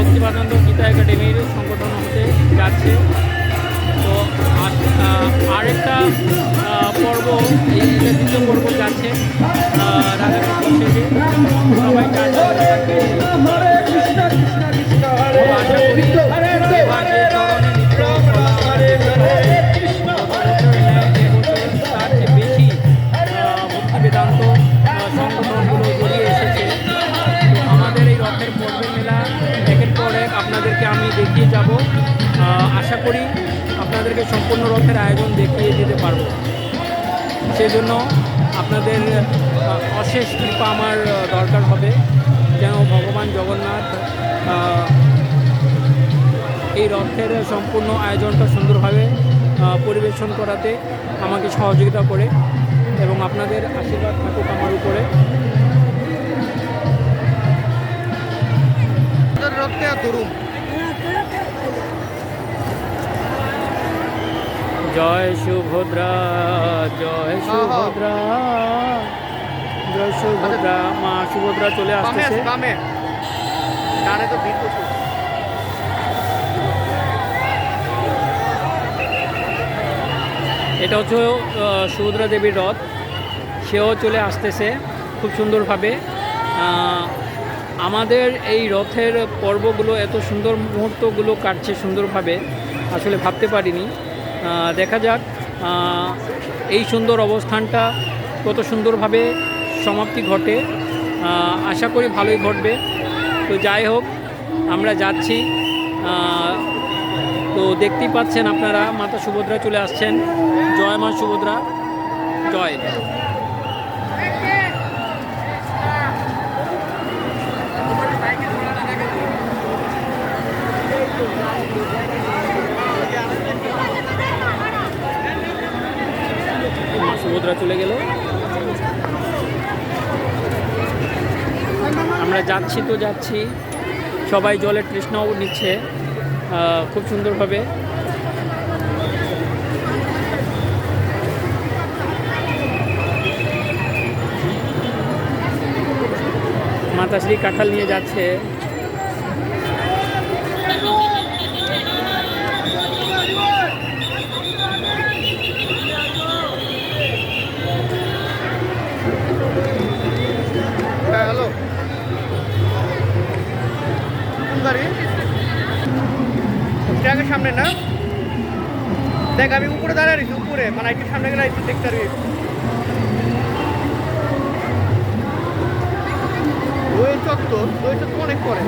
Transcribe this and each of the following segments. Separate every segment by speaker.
Speaker 1: ভক্তিবানন্দ গীতা একাডেমির সংগঠন হতে যাচ্ছে। তো আর- আরেকটা পর্ব, এই দ্বিতীয় পর্ব যাচ্ছে রাধাকৃষ্ণ শেষে সবাই আশা এবার যে ধরনের নৃত্য দেখিয়ে যাব। আশা করি আপনাদেরকে সম্পূর্ণ রথের আয়োজন দেখিয়ে দিতে পারব। সেজন্য আপনাদের অশেষ কৃপা আমার দরকার হবে। যেন ভগবান জগন্নাথ এই রথের সম্পূর্ণ আয়োজনটা সুন্দরভাবে পরিবেশন করাতে আমাকে সহযোগিতা করে এবং আপনাদের আশীর্বাদ থাকুক আমার উপরে।
Speaker 2: রথে ধরুন
Speaker 1: জয় সুভদ্রা জয় সুভদ্রা জয় সুভদ্রা। মা সুভদ্রা চলে আসতেছে। এটা হচ্ছে সুভদ্রা দেবীর রথ। সেও চলে আসতেছে খুব সুন্দরভাবে। আমাদের এই রথের পর্বগুলো এত সুন্দর মুহূর্তগুলো কাটছে সুন্দরভাবে। আসলে ভাবতে পারিনি। দেখা যাক এই সুন্দর অবস্থানটা কত সুন্দরভাবে সমাপ্তি ঘটে। আশা করি ভালোই ঘটবে। তো যাই হোক, আমরা যাচ্ছি। তো দেখতেই পাচ্ছেন আপনারা, মাতা সুভদ্রা চলে আসছেন। জয় মা সুভদ্রা। জয়। মা সুভদ্রা চলে গেল। আমরা যাচ্ছি তো যাচ্ছি। সবাই জলের তৃষ্ণাও নিচ্ছে খুব সুন্দরভাবে। মাতাশ্রী কাঁঠাল নিয়ে যাচ্ছে।
Speaker 2: গাড়ি। ট্রাকের সামনে না? দেখ আমি উপরে দাঁড়িয়ে রয়েছি উপরে। মানে একটু সামনে গেলে একটু দেখতে পারবি। ওই চত্বর ওই চত্বর অনেক পরে।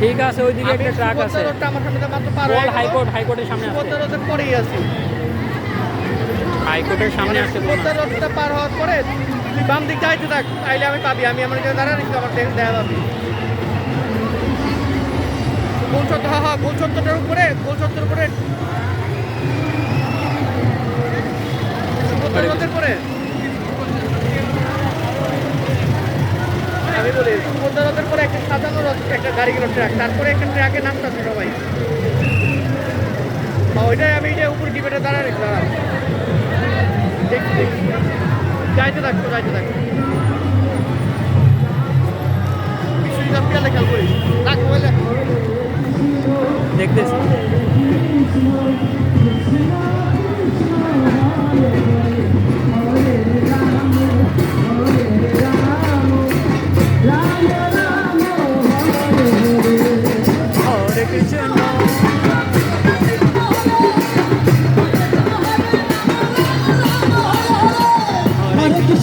Speaker 1: ঠিক আছে ওইদিকে একটা ট্রাক আছে।
Speaker 2: আমার সামনে মাত্র পার হয়ে।
Speaker 1: হাইকোর্ট হাইকোর্টের সামনে আছে।
Speaker 2: সুভদ্রা পরেই আছি।
Speaker 1: হাইকোর্টের সামনে আছে
Speaker 2: সুভদ্রা পার হওয়ার পরে তুই বাম দিক যাইতে থাক আইলে আমি পাবি। আমি আমার এখানে দাঁড়া রয়েছি আমার দেখ- পাবি? গোল চত্বর হ্যাঁ হ্যাঁ গোল চত্বরটার উপরে, গোল চত্বর উপরে। পরে আমি বলি পরে একটা একটা গাড়ি ট্রাক, তারপরে একটা ট্রাকে নামতেছে সবাই। ওইটাই আমি এটা উপরে ডিবেটে দাঁড়া রেখে দেখছি দেখছি। যাইতে থাকতো যাইতে বলে।
Speaker 1: দেখতেছি।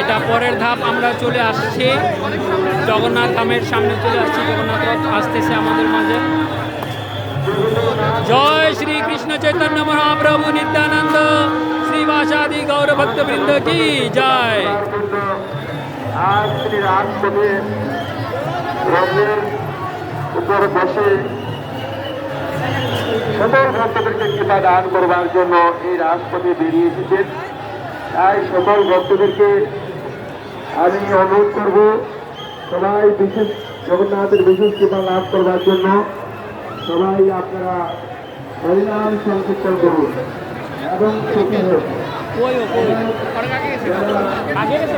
Speaker 3: এটা পরের ধাপ, আমরা চলে আসছি? জগন্নাথ ধামের সামনে চলে আসছি জগন্নাথ আসতেছে আমাদের মাঝে কৃষ্ণ চৈতন্য মহাপ্রভু নিত্যানন্দ শ্রীবাসাদি গৌর ভক্ত বৃন্দ কি জয়।
Speaker 4: আজ শ্রী রথের উপর বসে সকল ভক্তদেরকে কৃপা দান করবার জন্য এই রাজপথে বেরিয়ে এসেছেন। তাই সকল ভক্তদেরকে আমি অনুরোধ করব, সবাই বিশেষ জগন্নাথের বিশেষ কৃপা লাভ করবার জন্য। সবাই আপনারা হরিনাম সংকীর্তন করুন। এবং সুখী হোক
Speaker 2: আগে গেছে?